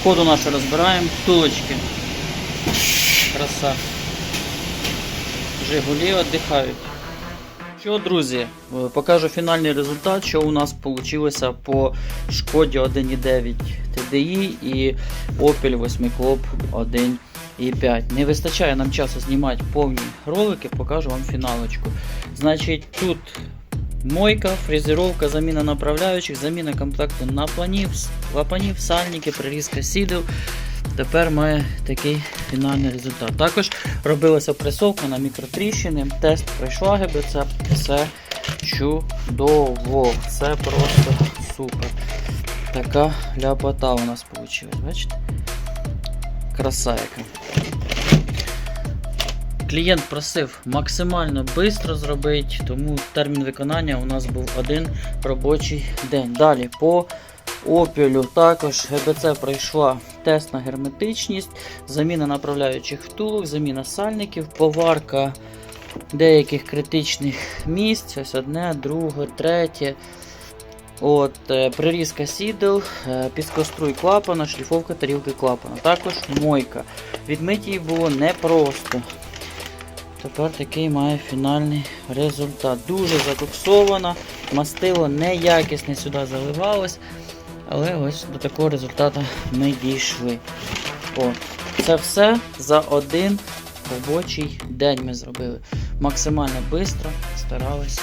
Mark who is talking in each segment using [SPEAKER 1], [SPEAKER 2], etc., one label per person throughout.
[SPEAKER 1] Шкоду нашу розбираємо, втулочки. Краса. Жигулі віддихають. Що, друзі, е, покажу фінальний результат, що у нас вийшло по шкоді 1.9 TDI і Opel 8 Club 1.5. Не вистачає нам часу знімати повні ролики, покажу вам фіналочку. Значить, тут мойка, фрезеровка, заміна направляючих, заміна комплекту напланів, клапанів, сальники, прирізка сідел. Тепер має такий фінальний результат. Також робилася пресовка на мікротріщини, тест пройшла ГБЦ, все чудово, це просто супер. Така ляпота у нас вийшла, бачите? Краса яка. Клієнт просив максимально швидко зробити, тому термін виконання у нас був один робочий день. Далі по опілю також ГБЦ пройшла тест на герметичність, заміна направляючих втулок, заміна сальників, поварка деяких критичних місць. Ось одне, друге, третє. От, е, прирізка сідел, е, піскоструй клапана, шліфовка тарілки клапана. Також мойка. Відмити її було непросто. Тепер такий має фінальний результат. Дуже закоксована, мастило неякісне сюди заливалось. Але ось до такого результату ми дійшли. О, це все за один робочий день ми зробили. Максимально швидко старались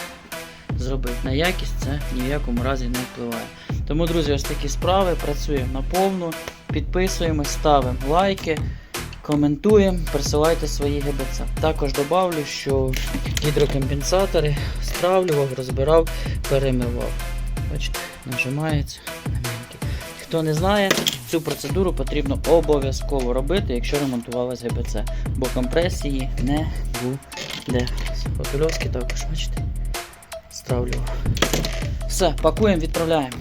[SPEAKER 1] зробити. На якість це ні в якому разі не впливає. Тому, друзі, ось такі справи. Працюємо наповну. Підписуємось, ставимо лайки, коментуємо, присилайте свої ГБЦ. Також добавлю, що гідрокомпенсатори стравлював, розбирав, перемивав. Бачите, нажимається. Хто не знає, цю процедуру потрібно обов'язково робити, якщо ремонтувалась ГБЦ, бо компресії не буде. Попільовський також, бачите, стравлював. Все, пакуємо, відправляємо.